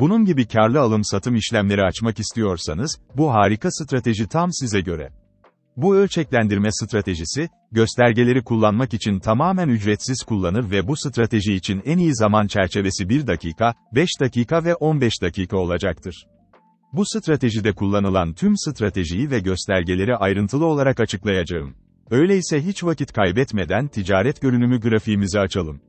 Bunun gibi karlı alım-satım işlemleri açmak istiyorsanız, bu harika strateji tam size göre. Bu ölçeklendirme stratejisi, göstergeleri kullanmak için tamamen ücretsiz kullanır ve bu strateji için en iyi zaman çerçevesi 1 dakika, 5 dakika ve 15 dakika olacaktır. Bu stratejide kullanılan tüm stratejiyi ve göstergeleri ayrıntılı olarak açıklayacağım. Öyleyse hiç vakit kaybetmeden ticaret görünümü grafiğimizi açalım.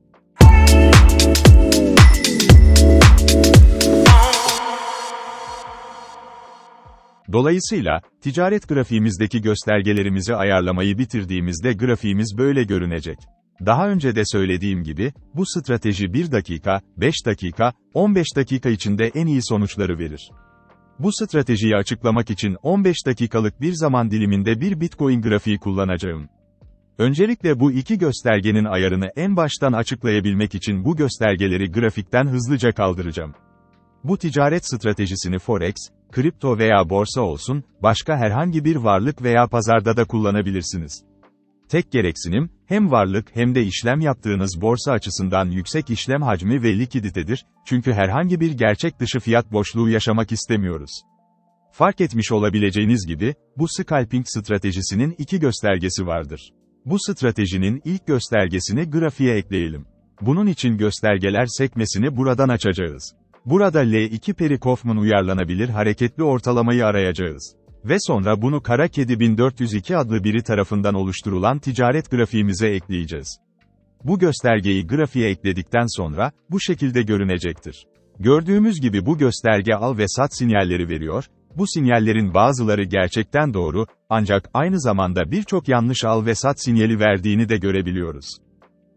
Dolayısıyla, ticaret grafiğimizdeki göstergelerimizi ayarlamayı bitirdiğimizde grafiğimiz böyle görünecek. Daha önce de söylediğim gibi, bu strateji 1 dakika, 5 dakika, 15 dakika içinde en iyi sonuçları verir. Bu stratejiyi açıklamak için 15 dakikalık bir zaman diliminde bir Bitcoin grafiği kullanacağım. Öncelikle bu iki göstergenin ayarını en baştan açıklayabilmek için bu göstergeleri grafikten hızlıca kaldıracağım. Bu ticaret stratejisini forex, kripto veya borsa olsun, başka herhangi bir varlık veya pazarda da kullanabilirsiniz. Tek gereksinim, hem varlık hem de işlem yaptığınız borsa açısından yüksek işlem hacmi ve likiditedir, çünkü herhangi bir gerçek dışı fiyat boşluğu yaşamak istemiyoruz. Fark etmiş olabileceğiniz gibi, bu scalping stratejisinin iki göstergesi vardır. Bu stratejinin ilk göstergesini grafiğe ekleyelim. Bunun için göstergeler sekmesini buradan açacağız. Burada L2 Perry Kaufman uyarlanabilir hareketli ortalamayı arayacağız. Ve sonra bunu Kara Kedi 1402 adlı biri tarafından oluşturulan ticaret grafiğimize ekleyeceğiz. Bu göstergeyi grafiğe ekledikten sonra, bu şekilde görünecektir. Gördüğümüz gibi bu gösterge al ve sat sinyalleri veriyor, bu sinyallerin bazıları gerçekten doğru, ancak aynı zamanda birçok yanlış al ve sat sinyali verdiğini de görebiliyoruz.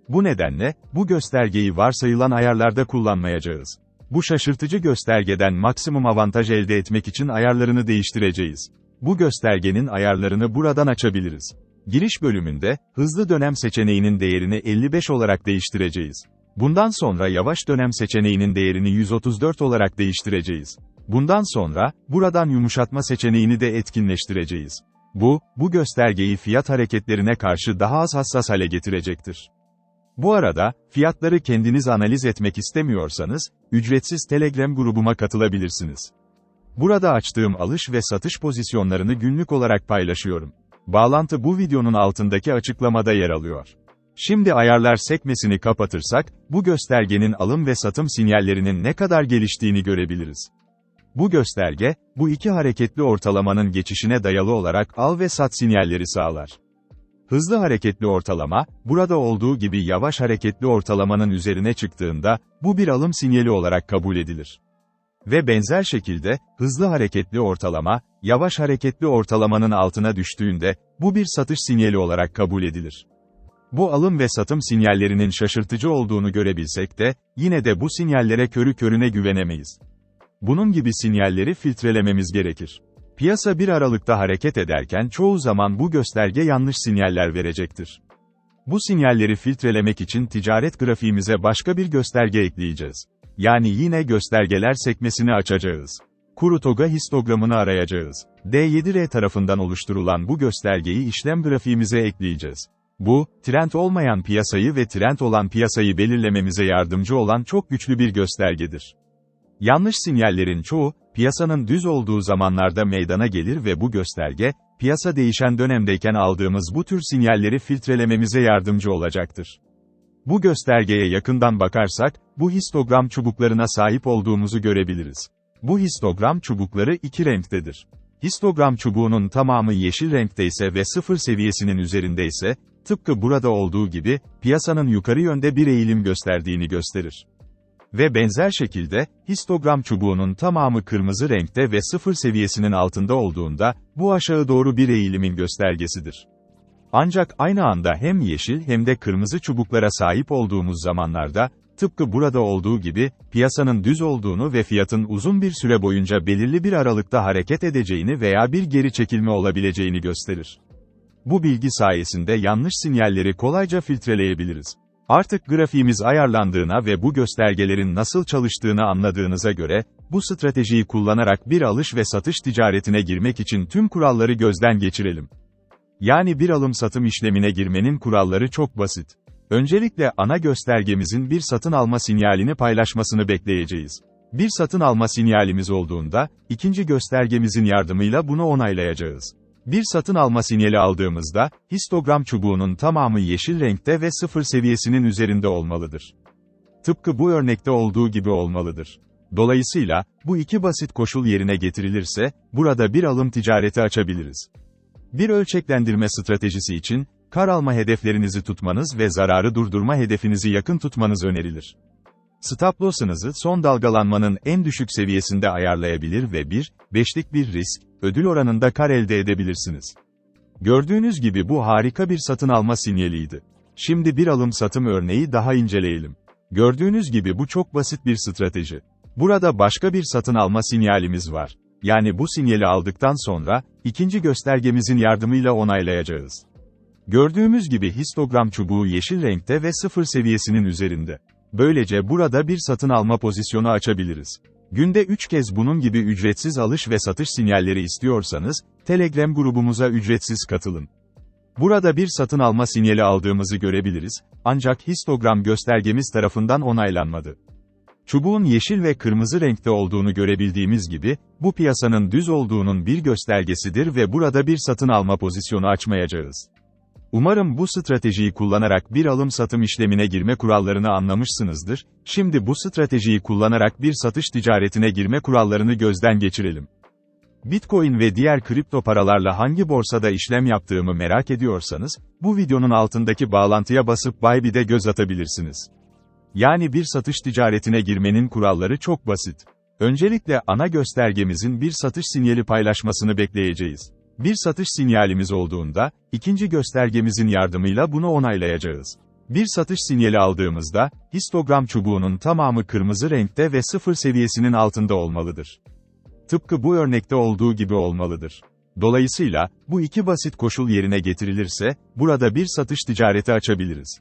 Bu nedenle, bu göstergeyi varsayılan ayarlarda kullanmayacağız. Bu şaşırtıcı göstergeden maksimum avantaj elde etmek için ayarlarını değiştireceğiz. Bu göstergenin ayarlarını buradan açabiliriz. Giriş bölümünde, hızlı dönem seçeneğinin değerini 55 olarak değiştireceğiz. Bundan sonra yavaş dönem seçeneğinin değerini 134 olarak değiştireceğiz. Bundan sonra, buradan yumuşatma seçeneğini de etkinleştireceğiz. Bu, bu göstergeyi fiyat hareketlerine karşı daha az hassas hale getirecektir. Bu arada, fiyatları kendiniz analiz etmek istemiyorsanız, ücretsiz Telegram grubuma katılabilirsiniz. Burada açtığım alış ve satış pozisyonlarını günlük olarak paylaşıyorum. Bağlantı bu videonun altındaki açıklamada yer alıyor. Şimdi ayarlar sekmesini kapatırsak, bu göstergenin alım ve satım sinyallerinin ne kadar geliştiğini görebiliriz. Bu gösterge, bu iki hareketli ortalamanın geçişine dayalı olarak al ve sat sinyalleri sağlar. Hızlı hareketli ortalama, burada olduğu gibi yavaş hareketli ortalamanın üzerine çıktığında, bu bir alım sinyali olarak kabul edilir. Ve benzer şekilde, hızlı hareketli ortalama, yavaş hareketli ortalamanın altına düştüğünde, bu bir satış sinyali olarak kabul edilir. Bu alım ve satım sinyallerinin şaşırtıcı olduğunu görebilsek de, yine de bu sinyallere körü körüne güvenemeyiz. Bunun gibi sinyalleri filtrelememiz gerekir. Piyasa bir aralıkta hareket ederken çoğu zaman bu gösterge yanlış sinyaller verecektir. Bu sinyalleri filtrelemek için ticaret grafiğimize başka bir gösterge ekleyeceğiz. Yani yine göstergeler sekmesini açacağız. Kurutoga histogramını arayacağız. D7R tarafından oluşturulan bu göstergeyi işlem grafiğimize ekleyeceğiz. Bu, trend olmayan piyasayı ve trend olan piyasayı belirlememize yardımcı olan çok güçlü bir göstergedir. Yanlış sinyallerin çoğu, piyasanın düz olduğu zamanlarda meydana gelir ve bu gösterge, piyasa değişen dönemdeyken aldığımız bu tür sinyalleri filtrelememize yardımcı olacaktır. Bu göstergeye yakından bakarsak, bu histogram çubuklarına sahip olduğumuzu görebiliriz. Bu histogram çubukları iki renktedir. Histogram çubuğunun tamamı yeşil renkte ise ve sıfır seviyesinin üzerinde ise, tıpkı burada olduğu gibi, piyasanın yukarı yönde bir eğilim gösterdiğini gösterir. Ve benzer şekilde, histogram çubuğunun tamamı kırmızı renkte ve sıfır seviyesinin altında olduğunda, bu aşağı doğru bir eğilimin göstergesidir. Ancak aynı anda hem yeşil hem de kırmızı çubuklara sahip olduğumuz zamanlarda, tıpkı burada olduğu gibi, piyasanın düz olduğunu ve fiyatın uzun bir süre boyunca belirli bir aralıkta hareket edeceğini veya bir geri çekilme olabileceğini gösterir. Bu bilgi sayesinde yanlış sinyalleri kolayca filtreleyebiliriz. Artık grafiğimiz ayarlandığına ve bu göstergelerin nasıl çalıştığını anladığınıza göre, bu stratejiyi kullanarak bir alış ve satış ticaretine girmek için tüm kuralları gözden geçirelim. Yani bir alım-satım işlemine girmenin kuralları çok basit. Öncelikle ana göstergemizin bir satın alma sinyalini paylaşmasını bekleyeceğiz. Bir satın alma sinyalimiz olduğunda, ikinci göstergemizin yardımıyla bunu onaylayacağız. Bir satın alma sinyali aldığımızda, histogram çubuğunun tamamı yeşil renkte ve sıfır seviyesinin üzerinde olmalıdır. Tıpkı bu örnekte olduğu gibi olmalıdır. Dolayısıyla, bu iki basit koşul yerine getirilirse, burada bir alım ticareti açabiliriz. Bir ölçeklendirme stratejisi için, kar alma hedeflerinizi tutmanız ve zararı durdurma hedefinizi yakın tutmanız önerilir. Stop loss'ınızı son dalgalanmanın en düşük seviyesinde ayarlayabilir ve 1-5'lik bir risk, ödül oranında kar elde edebilirsiniz. Gördüğünüz gibi bu harika bir satın alma sinyaliydi. Şimdi bir alım satım örneği daha inceleyelim. Gördüğünüz gibi bu çok basit bir strateji. Burada başka bir satın alma sinyalimiz var. Yani bu sinyali aldıktan sonra, ikinci göstergemizin yardımıyla onaylayacağız. Gördüğümüz gibi histogram çubuğu yeşil renkte ve sıfır seviyesinin üzerinde. Böylece burada bir satın alma pozisyonu açabiliriz. Günde 3 kez bunun gibi ücretsiz alış ve satış sinyalleri istiyorsanız, Telegram grubumuza ücretsiz katılın. Burada bir satın alma sinyali aldığımızı görebiliriz, ancak histogram göstergemiz tarafından onaylanmadı. Çubuğun yeşil ve kırmızı renkte olduğunu görebildiğimiz gibi, bu piyasanın düz olduğunun bir göstergesidir ve burada bir satın alma pozisyonu açmayacağız. Umarım bu stratejiyi kullanarak bir alım-satım işlemine girme kurallarını anlamışsınızdır. Şimdi bu stratejiyi kullanarak bir satış ticaretine girme kurallarını gözden geçirelim. Bitcoin ve diğer kripto paralarla hangi borsada işlem yaptığımı merak ediyorsanız, bu videonun altındaki bağlantıya basıp Bybit'e göz atabilirsiniz. Yani bir satış ticaretine girmenin kuralları çok basit. Öncelikle ana göstergemizin bir satış sinyali paylaşmasını bekleyeceğiz. Bir satış sinyalimiz olduğunda, ikinci göstergemizin yardımıyla bunu onaylayacağız. Bir satış sinyali aldığımızda, histogram çubuğunun tamamı kırmızı renkte ve sıfır seviyesinin altında olmalıdır. Tıpkı bu örnekte olduğu gibi olmalıdır. Dolayısıyla, bu iki basit koşul yerine getirilirse, burada bir satış ticareti açabiliriz.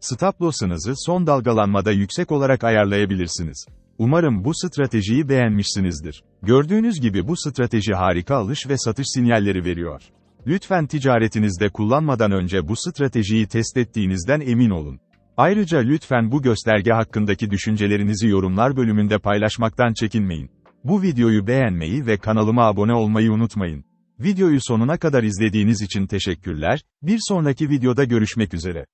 Stop loss'ınızı son dalgalanmada yüksek olarak ayarlayabilirsiniz. Umarım bu stratejiyi beğenmişsinizdir. Gördüğünüz gibi bu strateji harika alış ve satış sinyalleri veriyor. Lütfen ticaretinizde kullanmadan önce bu stratejiyi test ettiğinizden emin olun. Ayrıca lütfen bu gösterge hakkındaki düşüncelerinizi yorumlar bölümünde paylaşmaktan çekinmeyin. Bu videoyu beğenmeyi ve kanalıma abone olmayı unutmayın. Videoyu sonuna kadar izlediğiniz için teşekkürler, bir sonraki videoda görüşmek üzere.